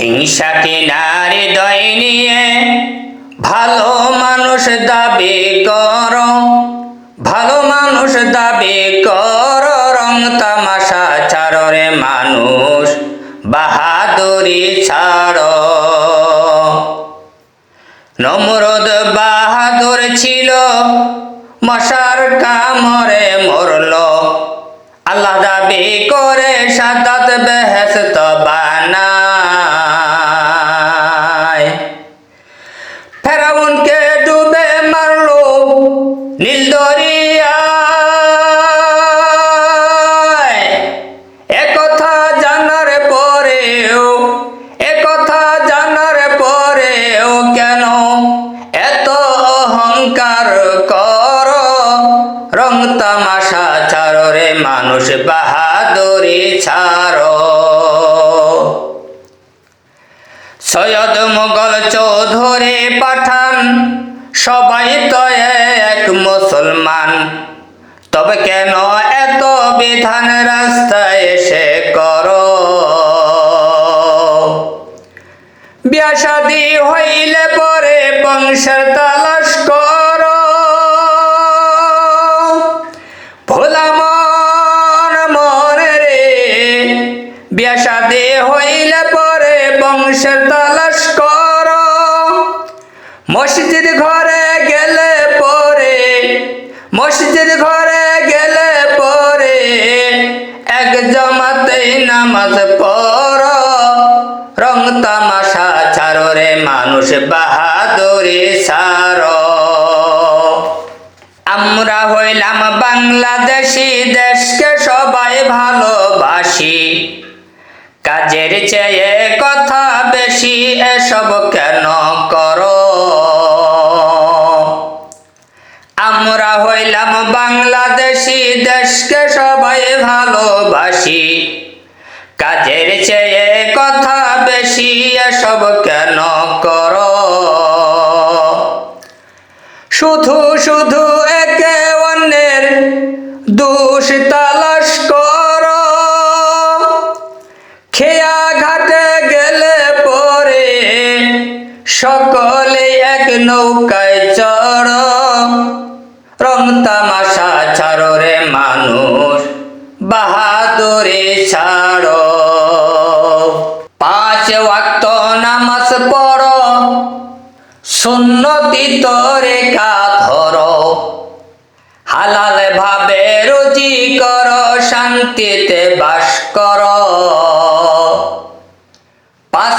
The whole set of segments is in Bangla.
হিংসা কিনারে দয় নিয়ে ভালো মানুষ দাবি কর, ভালো মানুষ দাবি কর, রং তামাশা ছাড়রে মানুষ, বাহাদুরি ছাড়। নমরদ বাহাদুর ছিল, মশার কামরে মরল। আল্লাহ দাবি করে সাদাত বেহেস্ত বানায় রং তামাশা ছাড়ো রে মানুষ, বাহাদুরি ছাড়ো। সৈয়দ মুঘল চৌধুরী পাঠান, সবাই তো এক মুসলমান। তবে কেন এত বিধান রাস্তায় এসে করো? বিয়া শাদি হইলে পরে বংশের তালাশ বিয়া হইলে পরে বংশের তালাশ করো। মসজিদ ঘরে গেলে পরে মসজিদ ঘরে গেলে পরে এক জমাতে নামাজ পড়। রং তামাশা ছাড়ো মানুষ বাহাদুরি ছাড়ো। আমরা হইলাম বাংলাদেশি দেশকে সবাই ভালোবাসি। কাজের চেয়ে কথা বেশি এসব কেন করো? আমরা হইলাম বাংলাদেশি, দেশকে সবাই ভালোবাসি। কাজের চেয়ে কথা বেশি এসব কেন করো? শুধু শুধু একে অন্যের দোষ তালাশ নৌকায় চড় রং তামাশা ছাড়ো রে মানুষ, বাহাদুরি ছাড়ো। পাঁচ ওয়াক্ত নামাজ পড়ো, সুন্নতি তোরে ধরো। হালাল ভাবে রুজি করো, শান্তিতে বাস করো। পাঁচ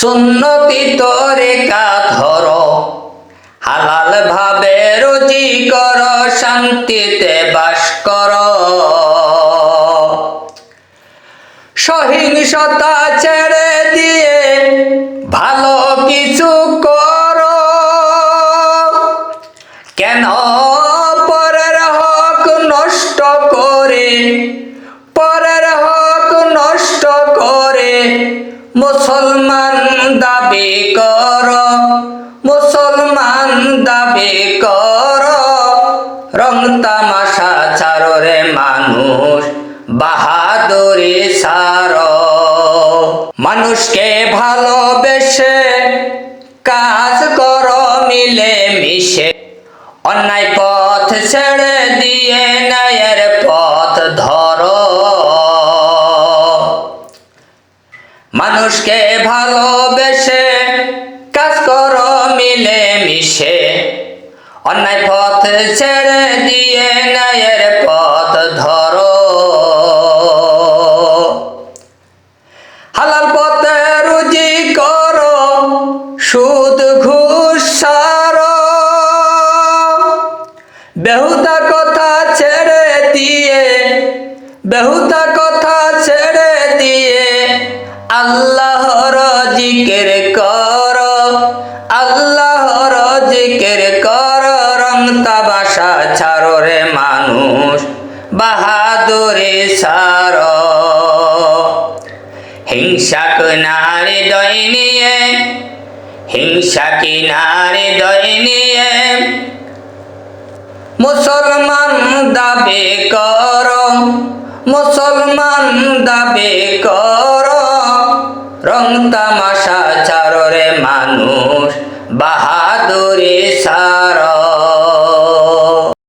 সুন্নতি তোরে কা ধরো। হালাল ভাবে রুজি করো, শান্তিতে বাস করো। সহিংসতা ছেড়ে দিয়ে ভালো কিছু করো। কেন মুসলমান দাবি কর, মুসলমান দাবি কর। রং তামাশা ছাড়ো রে মানুষ, বাহাদুরি সার মানুষকে ভালোবেসে কাজ কর মিলে মিশে অন্যায় পথ ছেড়ে দিয়ে ন্যায়ের মানুষকে ভালোবেসে কাজ করো মিলে মিশে অন্যায় পথ ছেড়ে দিয়ে ন্যায়ের পথ ধরো। হালাল পথে রুজি করো, সুদ ঘুষ সারো। বেহুতা কথা ছেড়ে দিয়ে দিয়ে আল্লাহর জিকির কর। আল্লাহর জিকির কর, রং তাবাসা ছাড়ো রে মানুষ, বাহাদুরি সারো হিংসা কিনারে দয় নিয়ে, হিংসা কিনারে দয় নিয়ে। মুসলমান দাবি কর, মুসলমান দাবি কর। রং তামাশা চাররে মানুষ বাহাদুরি সারা।